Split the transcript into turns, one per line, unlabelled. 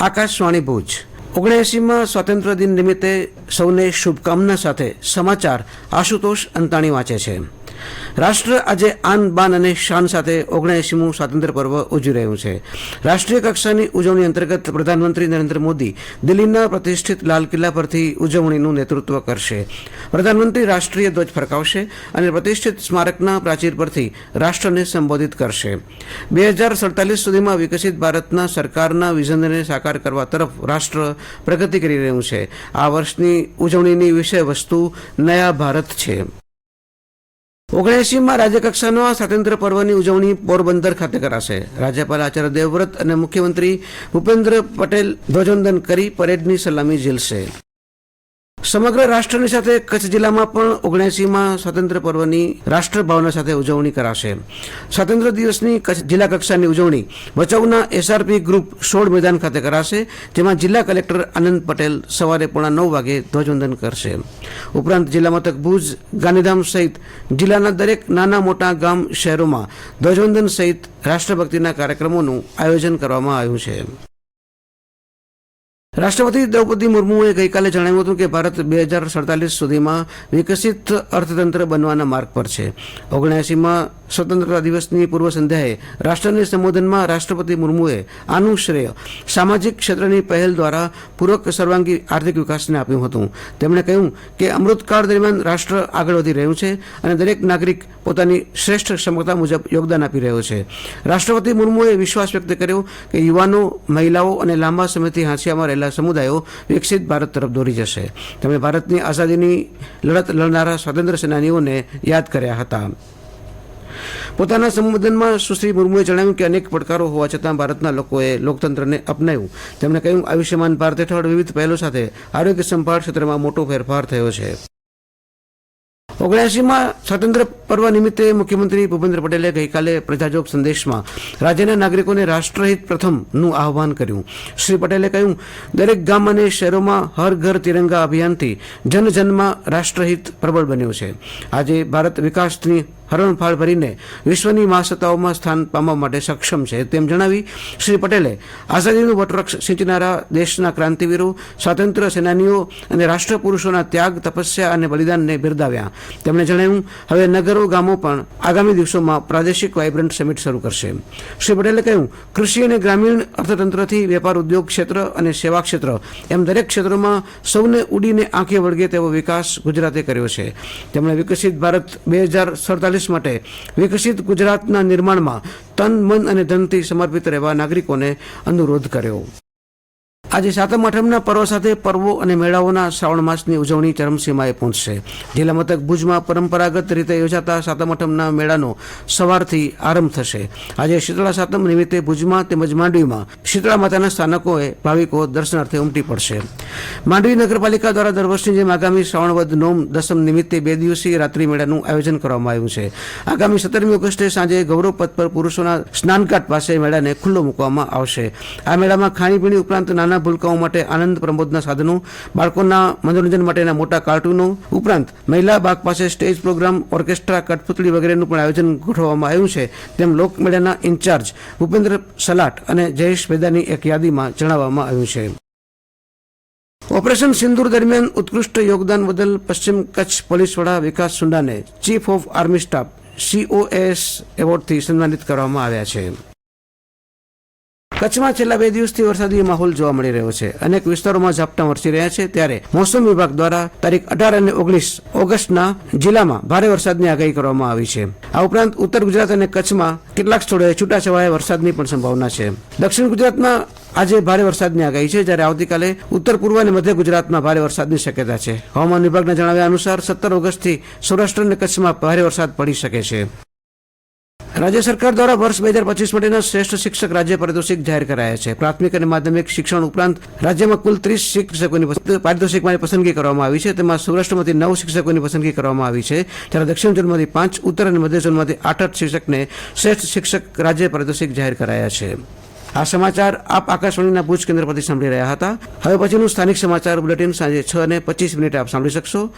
આકાશવાણી ભુજ. ઓગણએંસીમાં સ્વાતંત્ર્ય દિન નિમિત્તે સૌને શુભકામના સાથે સમાચાર આશુતોષ અંતાણી વાંચે છે. રાષ્ટ્ર આજે આન બાન અને શાન સાથે ઓગણએંસીમું સ્વાતંત્ર્ય પર્વ ઉજવી રહ્યું છે. રાષ્ટ્રીય કક્ષાની ઉજવણી અંતર્ગત પ્રધાનમંત્રી નરેન્દ્ર મોદી દિલ્હીના પ્રતિષ્ઠિત લાલ કિલ્લા પરથી ઉજવણીનું નેતૃત્વ કરશે. પ્રધાનમંત્રી રાષ્ટ્રીય ધ્વજ ફરકાવશે અને પ્રતિષ્ઠિત સ્મારકના પ્રાચીર પરથી રાષ્ટ્રને સંબોધિત કરશે. બે હજાર સડતાલીસ સુધીમાં વિકસિત ભારતના સરકારના વિઝનને સાકાર કરવા તરફ રાષ્ટ્ર પ્રગતિ કરી રહ્યું છે. આ વર્ષની ઉજવણીની વિષય વસ્તુ નયા ભારત છે. ઓગણએંસીમાં રાજ્યકક્ષાનો સ્વાતંત્ર્ય પર્વની ઉજવણી પોરબંદર ખાતે કરાશે. રાજ્યપાલ આચાર્ય દેવવ્રત અને મુખ્યમંત્રી ભૂપેન્દ્ર પટેલ ધ્વજવંદન કરી પરેડની સલામી ઝીલશે. સમગ્ર રાષ્ટ્રની સાથે કચ્છ જિલ્લામાં પણ ઓગણસીમાં સ્વાતંત્ર્ય પર્વની રાષ્ટ્રભાવના સાથે ઉજવણી કરાશે. સ્વાતંત્ર્ય દિવસની કચ્છ જિલ્લા કક્ષાની ઉજવણી ભચાઉના એસઆરપી ગ્રુપ સોળ મેદાન ખાતે કરાશે, જેમાં જિલ્લા કલેક્ટર આનંદ પટેલ સવારે પોણા નવ વાગે ધ્વજવંદન કરશે. ઉપરાંત જિલ્લા મથક ભુજ, ગાંધીધામ સહિત જિલ્લાના દરેક નાના મોટા ગામ શહેરોમાં ધ્વજવંદન સહિત રાષ્ટ્રભક્તિના કાર્યક્રમોનું આયોજન કરવામાં આવ્યું છે. રાષ્ટ્રપતિ દ્રૌપદી મુર્મુએ ગઈકાલે જણાવ્યું હતું કે ભારત બે હજાર સડતાલીસ સુધીમાં વિકસિત અર્થતંત્ર બનવાના માર્ગ પર છે. ઓગણએંસીમાં સ્વતંત્રતા દિવસની પૂર્વ સંધ્યાએ રાષ્ટ્રને સંબોધનમાં રાષ્ટ્રપતિ મુર્મુએ આનું શ્રેય સામાજિક ક્ષેત્રની પહેલ દ્વારા પૂરક સર્વાંગી આર્થિક વિકાસને આપ્યું હતું. તેમણે કહ્યું કે અમૃતકાળ દરમિયાન રાષ્ટ્ર આગળ વધી રહ્યું છે અને દરેક નાગરિક પોતાની શ્રેષ્ઠ ક્ષમતા મુજબ યોગદાન આપી રહ્યો છે. રાષ્ટ્રપતિ મુર્મુએ વિશ્વાસ વ્યક્ત કર્યો કે યુવાનો, મહિલાઓ અને લાંબા સમયથી હાંસિયામાં રહેલા સમુદાયો વિકસિત ભારત તરફ દોરી જશે. તેમણે ભારતની આઝાદીની લડત લડનારા સ્વાતંત્ર્ય સેનાનીઓને યાદ કર્યા હતા. પોતાના સંબોધનમાં સુશ્રી મુર્મુએ જણાવ્યું કે અનેક પડકારો હોવા છતાં ભારતના લોકોએ લોકતંત્રને અપનાવ્યું. તેમણે કહ્યું, આયુષ્યમાન ભારત હેઠળ વિવિધ પહેલો સાથે આરોગ્ય સંભાળ ક્ષેત્રમાં મોટો ફેરફાર થયો છે. ઓગણએંસીમાં સ્વાતંત્ર્ય પર્વ નિમિત્તે મુખ્યમંત્રી ભૂપેન્દ્ર પટેલે ગઈકાલે પ્રજાજોગ સંદેશમાં રાજ્યના નાગરિકોને રાષ્ટ્રહિત પ્રથમનું આહવાન કર્યું. શ્રી પટેલે કહ્યું, દરેક ગામ અને શહેરોમાં હર ઘર તિરંગા અભિયાનથી જનજનમાં રાષ્ટ્રહિત પ્રબળ બન્યું છે. આજે ભારત વિકાસની હરણફાળ ભરીને વિશ્વની મહાસત્તાઓમાં સ્થાન પામવા માટે સક્ષમ છે તેમ જણાવી શ્રી પટેલે આઝાદીનું વટવૃક્ષ સિંચનારા દેશના ક્રાંતિવીરો સ્વાતંત્ર્ય સેનાનીઓ અને રાષ્ટ્રપુરુષોના ત્યાગ, તપસ્યા અને બલિદાનને બિરદાવ્યા. તેમણે જણાવ્યું, હવે નગરો, ગામો પણ આગામી દિવસોમાં પ્રાદેશિક વાઇબ્રન્ટ સમિટ શરૂ કરશે. શ્રી પટેલે કહ્યું, કૃષિ અને ગ્રામીણ અર્થતંત્રથી વેપાર, ઉદ્યોગ ક્ષેત્ર અને સેવા ક્ષેત્ર એમ દરેક ક્ષેત્રોમાં સૌને ઉડીને આંખે વળગે તેવો વિકાસ ગુજરાતે કર્યો છે. તેમણે વિકસિત ભારત બે હજાર સડતાલીસ માટે વિકસિત ગુજરાતના નિર્માણમાં તન મન અને ધનથી સમર્પિત રહેવા નાગરિકોને અનુરોધ કર્યો. આજે સાતમ આઠમના પર્વ સાથે પર્વો અને મેળાઓના શ્રાવણ માસની ઉજવણી ચરમસીમાએ પહોંચશે. જિલ્લા મથક ભુજમાં પરંપરાગત રીતે યોજાતા સાતમ આઠમના મેળાનો સવારથી આરંભ થશે. આજે શીતળા સાતમ નિમિત્તે ભુજમાં તેમજ માંડવીમાં શીતળા માતાના સ્થાનકોએ ભાવિકો દર્શનાર્થે ઉમટી પડશે. માંડવી નગરપાલિકા દ્વારા દર વર્ષની જેમ આગામી શ્રાવણ વદ નોમ દસમ નિમિત્તે બે દિવસીય રાત્રિ મેળાનું આયોજન કરવામાં આવ્યું છે. આગામી સત્તરમી ઓગસ્ટે સાંજે ગૌરવ પથ પર પુરુષોના સ્નાનઘાટ પાસે મેળાને ખુલ્લો મૂકવામાં આવશે. આ મેળામાં ખાણીપીણી ઉપરાંત નાના ભૂલકાઓ માટે આનંદ પ્રમોદના સાધનો, બાળકોના મનોરંજન માટેના મોટા કાર્ટૂનો, ઉપરાંત મહિલા બાગ પાસે સ્ટેજ પ્રોગ્રામ, ઓર્કેસ્ટ્રા, કઠપુતળી વગેરેનું પણ આયોજન ગોઠવવામાં આવ્યું છે. તેમ લોકમેળાના ઇન્ચાર્જ ભૂપેન્દ્ર સલાટ અને જયેશ બેદાની એક યાદીમાં જણાવવામાં આવ્યું છે. ઓપરેશન સિંદૂર દરમિયાન ઉત્કૃષ્ટ યોગદાન બદલ પશ્ચિમ કચ્છ પોલીસ વડા Vikas સુંડાને chief of army staff COS એવોર્ડથી સન્માનિત કરવામાં આવ્યા છે. કચ્છમાં છેલ્લા બે દિવસથી વરસાદી માહોલ જોવા મળી રહ્યો છે. અનેક વિસ્તારોમાં ઝાપટા વરસી રહ્યા છે. ત્યારે મોસમ વિભાગ દ્વારા તારીખ અઢાર અને ઓગણીસ ઓગસ્ટના જિલ્લામાં ભારે વરસાદની આગાહી કરવામાં આવી છે. આ ઉપરાંત ઉત્તર ગુજરાત અને કચ્છમાં કેટલાક સ્થળોએ છૂટાછવાયા વરસાદની પણ સંભાવના છે. દક્ષિણ ગુજરાતમાં આજે ભારે વરસાદની આગાહી છે. જ્યારે આવતીકાલે ઉત્તર પૂર્વ અને મધ્ય ગુજરાતમાં ભારે વરસાદની શક્યતા છે. હવામાન વિભાગના જણાવ્યા અનુસાર સત્તર ઓગસ્ટથી સૌરાષ્ટ્ર અને કચ્છમાં ભારે વરસાદ પડી શકે છે. રાજ્ય સરકાર દ્વારા વર્ષ બે હજાર પચીસ માટેના શ્રેષ્ઠ શિક્ષક રાજ્ય પારિતોષિક જાહેર કરાયા છે. પ્રાથમિક અને માધ્યમિક શિક્ષણ ઉપરાંત રાજ્યમાં કુલ ત્રીસ શિક્ષકોની પસ- પારિતોષિક પસંદગી કરવામાં આવી છે. તેમાં સૌરાષ્ટ્રમાંથી નવ શિક્ષકોની પસંદગી કરવામાં આવી છે. જ્યારે દક્ષિણ ઝોનમાંથી પાંચ, ઉત્તર અને મધ્ય ઝોનમાંથી આઠ આઠ શિક્ષકને શ્રેષ્ઠ શિક્ષક રાજ્ય પારિતોષિક જાહેર કરાયા છે. આ સમાચાર આપ આકાશવાણીના ભુજ કેન્દ્ર પરથી સાંભળી રહ્યા હતા. હવે પછીનું સ્થાનિક સમાચાર બુલેટિન સાંજે છ અને પચીસ મિનિટે આપ સાંભળી શકશો.